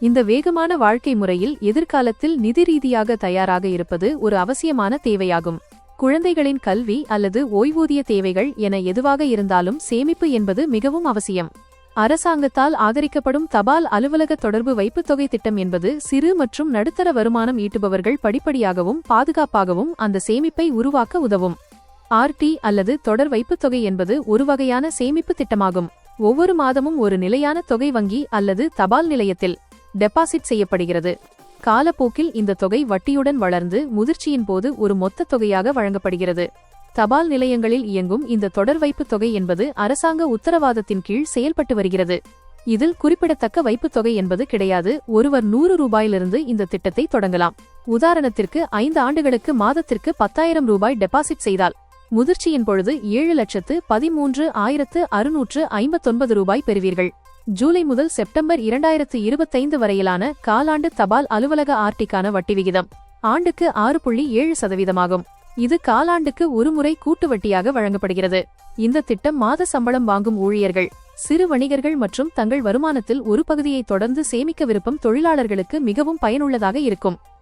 இந்த வேகமான வாழ்க்கை முறையில் எதிர்காலத்தில் நிதி ரீதியாக தயாராக இருப்பது ஒரு அவசியமான தேவையாகும். குழந்தைகளின் கல்வி அல்லது ஓய்வூதிய தேவைகள் என எதுவாக இருந்தாலும் சேமிப்பு என்பது மிகவும் அவசியம். அரசாங்கத்தால் ஆதரிக்கப்படும் தபால் அலுவலக தொடர்பு வைப்புத் தொகை திட்டம் என்பது சிறு மற்றும் நடுத்தர வருமானம் ஈட்டுபவர்கள் படிப்படியாகவும் பாதுகாப்பாகவும் அந்த சேமிப்பை உருவாக்க உதவும். ஆர்டி அல்லது தொடர் வைப்புத் தொகை என்பது ஒரு வகையான சேமிப்பு திட்டமாகும். ஒவ்வொரு மாதமும் ஒரு நிலையான தொகை வங்கி அல்லது தபால் நிலையத்தில் டெபாசிட் செய்யப்படுகிறது. காலப்போக்கில் இந்த தொகை வட்டியுடன் வளர்ந்து முதிர்ச்சியின் போது ஒரு மொத்த தொகையாக வழங்கப்படுகிறது. தபால் நிலையங்களில் இயங்கும் இந்த தொடர் வைப்புத் தொகை என்பது அரசாங்க உத்தரவாதத்தின் கீழ் செயல்பட்டு வருகிறது. இதில் குறிப்பிடத்தக்க வைப்புத் தொகை என்பது கிடையாது. ஒருவர் நூறு ரூபாயிலிருந்து இந்த திட்டத்தை தொடங்கலாம். உதாரணத்திற்கு ஐந்து ஆண்டுகளுக்கு மாதத்திற்கு பத்தாயிரம் ரூபாய் டெபாசிட் செய்தால் முதிர்ச்சியின் பொழுது ஏழு லட்சத்து பதிமூன்று ஆயிரத்து அறுநூற்று ஐம்பத்தொன்பது ரூபாய் பெறுவீர்கள். ஜூலை முதல் செப்டம்பர் இரண்டாயிரத்து இருபத்தைந்து வரையிலான காலாண்டு தபால் அலுவலக ஆர்டிக்கான வட்டி விகிதம் ஆண்டுக்கு ஆறு புள்ளி ஏழு சதவீதமாகும். இது காலாண்டுக்கு ஒருமுறை கூட்டு வட்டியாக வழங்கப்படுகிறது. இந்த திட்டம் மாத சம்பளம் வாங்கும் ஊழியர்கள் சிறு வணிகர்கள் மற்றும் தங்கள் வருமானத்தில் ஒரு பகுதியை தொடர்ந்து சேமிக்க விருப்பம் தொழிலாளர்களுக்கு மிகவும் பயனுள்ளதாக இருக்கும்.